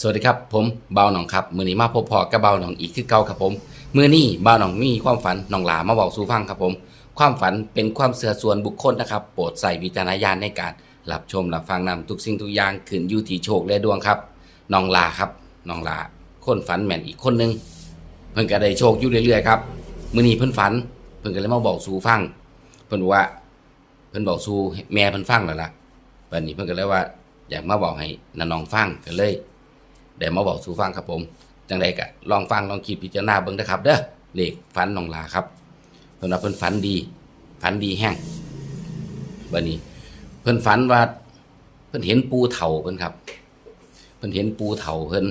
สวัสดีครับผมเบาหนองครับ มือนี้มาพบพอกับเบาหนองอีกคือเก่าครับผม มือนี้เบาหนองมีความฝันหนองหลามาบอกสู่ฟังครับผม ความฝันเป็นความเสื่อส่วนบุคคลนะครับ โปรดใส่วิจารณญาณในการรับชมรับฟังนำทุกสิ่งทุกอย่างขึ้นอยู่ที่โชคและดวงครับหนองหลาครับหนองหลาคนฝันแม่นอีกคนนึงเพิ่นก็ได้โชคอยู่เรื่อยๆครับมือนี้เพิ่นฝัน เพิ่นก็เลยมาบอกสู่ฟัง เพิ่นบอกว่า เพิ่นบอกสู่แม่เพิ่นฟังแล้วล่ะวันนี้เพิ่นก็เลยว่า อยากมาบอกให้นานองฟังก็เลย เดี๋ยวมาบอกสู่ฟังครับผม จังใดก็ลองฟังลองคิดพิจารณาเบิ่งนะครับ เด้อเลขฝันน้องลาครับเพิ่นว่าเพิ่นฝันดีฝันดีแห้งบัดนี้ เพิ่นฝันว่า เพิ่นเห็นปูเฒ่าเพิ่นครับ เพิ่นเห็นปูเฒ่าเพิ่น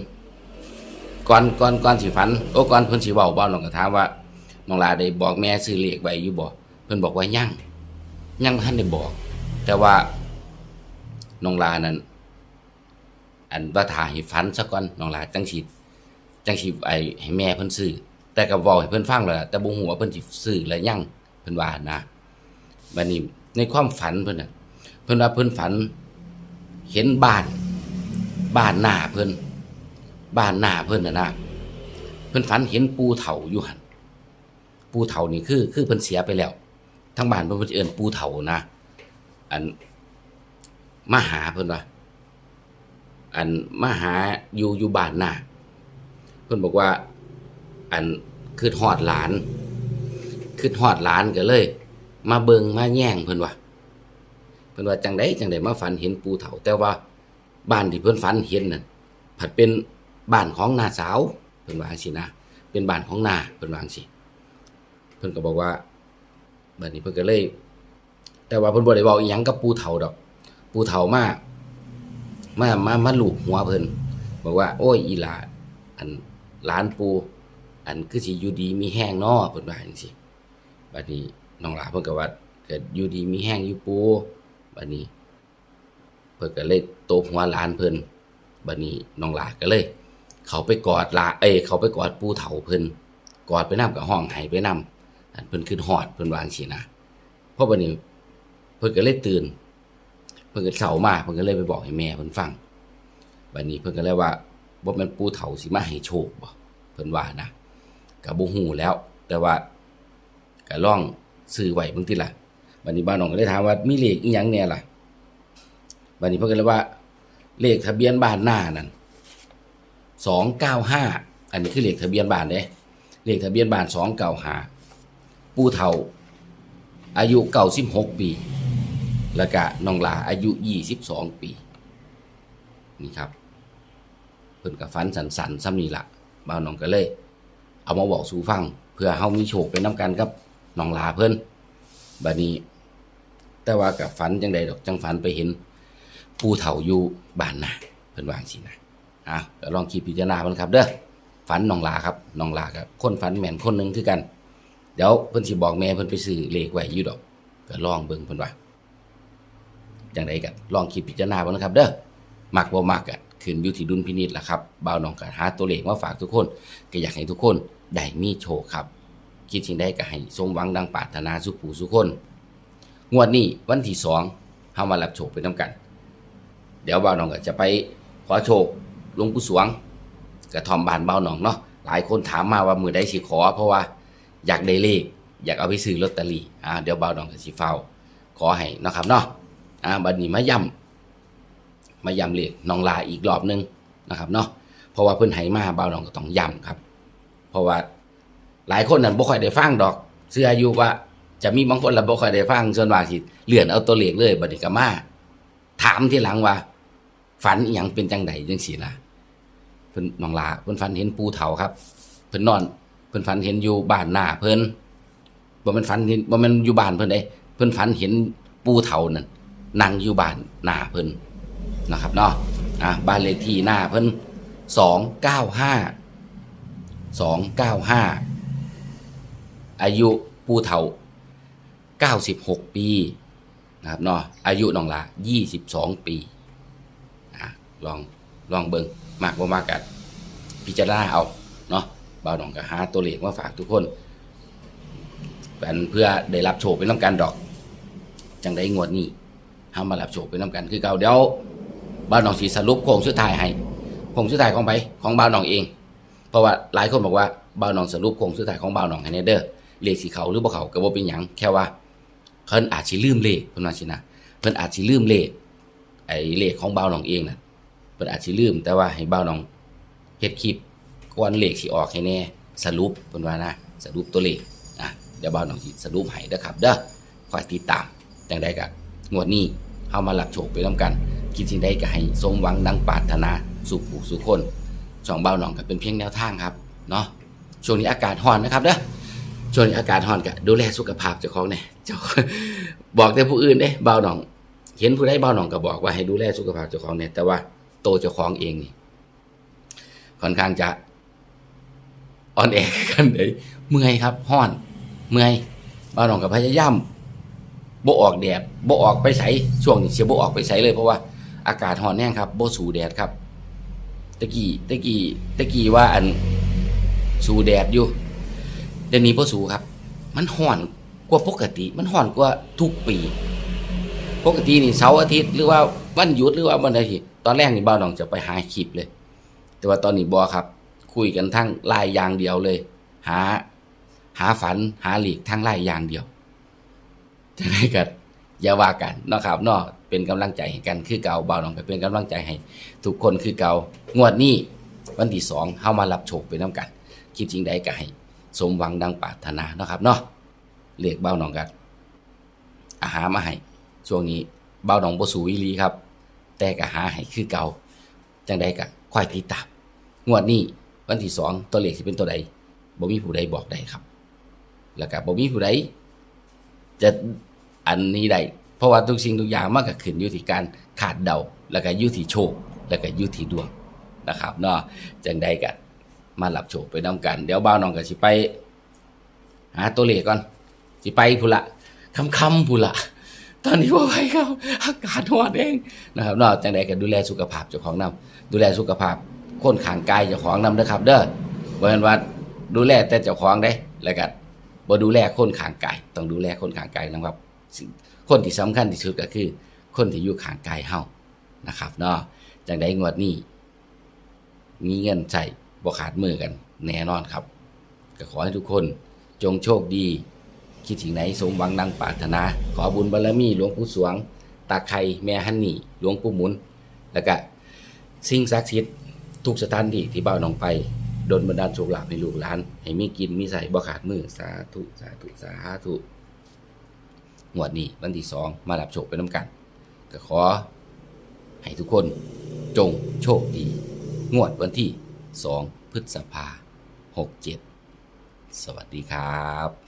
ก่อนก่อนก่อนสิฝันโอ้ก่อนเพิ่นสิเว้าบ่น้องก็ถามว่าน้องลาได้บอกแม่ซื้อเลขไว้อยู่บ่เพิ่นบอกว่ายังยังบ่ทันได้บอก แต่ว่าน้องลานั้น อันว่าถ่าให้ฟันซะก่อนน้องหลาจังสิจังสิไอให้แม่เพิ่นซื้อแต่ก็เว้าให้เพิ่นฟังแล้วแต่บ่ฮู้ว่าเพิ่นสิซื้อแล้วยังเพิ่นว่านะบัดนี้ในความฝันเพิ่นน่ะเพิ่นว่าเพิ่นฝัน เห็นบ้าน บ้านหน้าเพิ่นบ้านหน้าเพิ่นน่ะนะเพิ่นฝันเห็นปูเฒ่าอยู่หั่นปูเฒ่านี่คือ คือเพิ่นเสียไปแล้วทั้งบ้านเพิ่นเอิ้นปูเฒ่านะ อันมาหาเพิ่นว่า อันมาหาอยู่อยู่บ้านหน้าเพิ่นบอกว่า อันคือฮอดหลาน คือฮอดหลานก็เลย มาเบิงมาแย่งเพิ่นว่าเพิ่นว่าจังไดจังไดมาฝันเห็นปูเฒ่าแต่ว่าบ้านที่เพิ่นฝันเห็นนั่นผัดเป็นบ้านของนาสาวเพิ่นว่าจังซี่นะ เป็นบ้านของนาเพิ่นว่าจังซี่เพิ่นก็บอกว่าบัดนี้เพิ่นก็เลย แต่ว่าเพิ่นบ่ได้เว้าอีหยังกับปูเฒ่าดอก ปูเฒ่ามา มามามาลูบหัวเพิ่นบอกว่า โอ้ยอีหลาอันหลานปูอันคือสิอยู่ดีมีแห้งเนาเพิ่นว่าจังซี่บัดนี้น้องหลาเพิ่นก็ว่าเกิดอยู่ดีมีแห้งอยู่ปูบัดนี้ เพิ่นก็เลยตบหัวหลานเพิ่นบัดนี้น้องหลาก็เลย เขาไปกอดหลาเอ้ยเขาไปกอดปูเฒ่าเพิ่นกอดไปนํกับห้องไห้ไปนํอันเพิ่นขึ้นฮอดเพิ่นวางซี่นะเพราะบัดนี้ เพิ่นก็เลยตื่น พิ่นก็เศร้ามาเพิ่นก็เลยไปบอกให้แม่เพิ่นฟังบัดนี้เพิ่นก็เลยว่าบ่แม่นปู่เฒ่าสิมาให้โชคบ่เพิ่นว่านะก็บ่ฮู้แล้ว แต่ว่าก็ลองซื้อไว้เบิ่งติล่ะบัดนี้บ้านน้องก็เลยถามว่ามีเลขอีหยังแน่ล่ะบัดนี้เพิ่นก็เลยว่า เลขทะเบียนบ้านหน้านั่น295อันนี้คือเลขทะเบียนบ้านเด้เลขทะเบียนบ้าน295ปู่เฒ่า อายุ96ปี แล้วก็น้องลาอายุ 22 ปี นี่ครับ เพิ่นกับฟันสันสันซ้ำนี่ละบ่าวน้องก็เลย เอามาบอกสู่ฟัง เพื่อเฮามีโชคไปนํกันกับน้องลาเพิ่นบัดนี้ แต่ว่ากับฝันจังใดดอกจังฝันไปเห็นปูเฒ่าอยู่บ้านนาเพิ่นวาจังซี่นะอะก็ลองคิดพิจารณาเพิ่นครับ เด้อฝันน้องลาครับน้องลากับคนฝันแม่นคนหนึงคือกัน เดี๋ยวเพิ่นสิบอกแม่เพิ่นไปซื้อเลขไว้อยู่ดอกก็ลองเบิ่งเพิ่นว่า จังไดกันลองคิดพิจารณาบ้างนะครับ เด้อมักบ่มักอะขึ้นอยู่ที่ดุลพินิจล่ะครับบ่าวน้องก็หาตัวเลขมาฝากทุกคน ก็อยากให้ทุกคนได้มีโชคครับ คิดสิ่งใดก็ให้สมหวังดังปรารถนาสุขผู้สุขคน งวดนี้วันที่สองเฮามารับโชคไปนํกัน เดี๋ยวบ่าวน้องก็จะไปขอโชคหลวงปู่สวงกระทอมบานบ่าวน้องเนาะหลายคนถามมาว่ามือใดสิขอ เพราะว่าอยากได้เลขอยากเอาไปซื้อลอตเตอรี่อ่าเดี๋ยวบ่าวน้องก็สิเฝ้าขอให้นะครับเนาะ อ่าบัดนี้มาย้ำมาย้ำเลขน้องลาอีกรอบหนึงนะครับเนาะเพราะว่าเพิ่นให้มาบ่าวน้องก็ต้องย้ำครับ เพราะว่าหลายคนนั่นบ่ค่อยได้ฟังดอก เสื้ออยู่ว่า จะมีบางคนละบ่ค่อยได้ฟังส่วนมาสิเลื่อนเอาตัวเลขเลยบัดนี้ก็มาถามทีหลังว่า ฝันอีหยังเป็นจังไดจังซี่นะเพิ่นน้องลาเพิ่นฝันเห็นปูเฒ่าครับ เพิ่นนอน เพิ่นฝันเห็นอยู่บ้านหน้าเพิ่นบ่ม่นฝันเห็นบ่ม่นอยู่บ้านเพิ่นเด้เพิ่นฝันเห็นปูเฒ่านั่น นั่งอยู่บ้านหน้าเพิ่นนะครับเนาะอะบ้านเลขที่หน้าเพิ่นสองเก้าห้าสองเก้าห้าอายุผู้เฒ่าเก้าสิบหกปีนะครับเนาะอายุน้องละยี่สิบสองปีอะลองลองเบิงมากบ่มากกันพิจารณาเอาเนาะบ่าวน้องก็หาตัวเลขมาฝากทุกคนเป็นเพื่อได้รับโชคเป็นน้ำกันดอก จังได้งวดนี้ ห้ามารับโชคไปน้ำกันคือเก่าเดี๋ยวบ้านหนองสีสรุปโค้งสุดท้ายให้โคคงสุดท้ายของไปของบ่าวหนองเอง เพราะว่าหลายคนบอกว่าบ่าวหนองสรุปโคงสุดท้ายของบ่าวหนองให้แน่เด้อเลขสิเขาหรือบ่เขาก็บ่เป็นหยังแค่ว่าเพิ่นอาจสิลืมเลขเพิ่นว่าสินะเพิ่นอาจสิลืมเลขไอ้เลขของบ่าวหนองเองน่ะเพิ่นอาจสิลืม แต่ว่าให้บ่าวหนองเฮ็ดคลิปก่อนเลขสิออกให้แน่สรุปเพิ่นว่านะสรุปตัวเลขอะเดี๋ยวบ่าวหนองสิสรุปให้เด้อครับ เด้อคอยติดตามจังไดก็งวดนี้ เฮามารับโชคไปนํกัน คิดสิ่งใดก็ให้สมหวังดังปรารถนาสู่ผู้สู่คนสองเบาหนองก็เป็นเพียงแนวทางครับเนาะช่วงนี้อากาศร้อนนะครับเด้อช่วงนี้อากาศร้อนก็ดูแลสุขภาพเจ้าของเนี่ยเจ้าบอกแต่ผู้อื่นเด้เบาหนอง เห็นผู้ใดเบาหนองก็บอกว่าให้ดูแลสุขภาพเจ้าของเนี่ยแต่ว่าโตเจ้าของเองนี่ค่อนข้างจะอ่อนแอกันเลยเมื่อยครับห้อน เมื่อยเบาหนองกับพยายาม บ่ออกแดดบ่ออกไปใสช่วงนี้เสียบ่ออกไปใสเลยเพราะว่าอากาศร้อนแน่ครับบ่สู่แดดครับตะกี้ตะกี้ตะกี้ว่าอันสูแดดอยู่เดี๋ยวนี้พ่สูครับ มันห่อนกว่าปกติ มันห่อนกว่าทุกปี ปกตินี่เสาร์อาทิตย์หรือว่าวันหยุดหรือว่าวันอาทิตย์ตอนแรกนี่บ้าวน้องจะไปหาคลิปเลย แต่ว่าตอนนี้บอครับ คุยกันทั้งลายอย่างเดียวเลย หา หาฝันหาหลีกทั้งลายอย่างเดียว จะได้กันอย่าว่ากันเนาะครับเนาะเป็นกำลังใจให้กันคือเก่าบ่าวน้องก็เป็นกำลังใจให้ ทุกคนคือเก่างวดนี้วันที่สองเข้ามารับโชคไปน้ำกัน คิดจริงใดก็ให้สมหวังดังปรารถนาเนาะครับเนาะเรียกเบ้าหนองกันอาหารมาให้ช่วงนี้เบ้าหนองบสูวิลีครับ แต่ก็หาให้คือเก่าจังใดก็ค่อยติดตามงวดนี้วันที่สองตัวเลขสิเป็นตัวใดบ่มีผู้ใดบอกได้ครับ แล้วก็บ่มีผู้ใด จะอันนี้ได้เพราะว่าทุกสิ่งทุกอย่างมันก็ขึ้นอยู่ที่การขาดเดา แล้วก็อยู่ที่โชค แล้วก็อยู่ที่ดวงนะครับเนาะจังใดก็มารับโชคไปนํกัน เดี๋ยวบ่าวน้องก็สิไป หาตัวเลขก่อน สิไปพุละคำคำพุละตอนนี้ว่าไปครับอากาศร้อนเองนะครับเนาะจังใดก็ดูแลสุขภาพเจ้าของนํดูแลสุขภาพคนขางกายเจ้าของนํเด้อครับ เด้อบ่แม่นว่าดูแลแต่เจ้าของได้แล้วก็ บ่ดูแลคนข้างกายต้องดูแลคนข้างกายนะครับ คนที่สำคัญที่สุดก็คือ คนที่อยู่ข้างกายเฮานะครับเนาะจังใดงวดนี้มีเงินใส่บ่ขาดมือกัน แน่นอนครับ ก็ขอให้ทุกคนจงโชคดี คิดถึงไหนสมหวังดังปรารถนา ขอบุญบารมีหลวงปู่สวง ตาไข่แม่ฮันนี่หลวงปู่หมุน แล้วก็สิ่งศักดิ์สิทธิ์ทุกสถานที่ที่บ่าวหนองไป ดนบันดาลโชคลาภให้ลูกหลาน ให้มีกินมีใส่บ่ขาดมือสาธุสาธุสาธุงวดนี้วันที่สองมารับโชคไปน้ำกัน ก็ขอ ให้ทุกคนจงโชคดี งวดวันที่สองพฤษภาหกเจ็ดสวัสดีครับ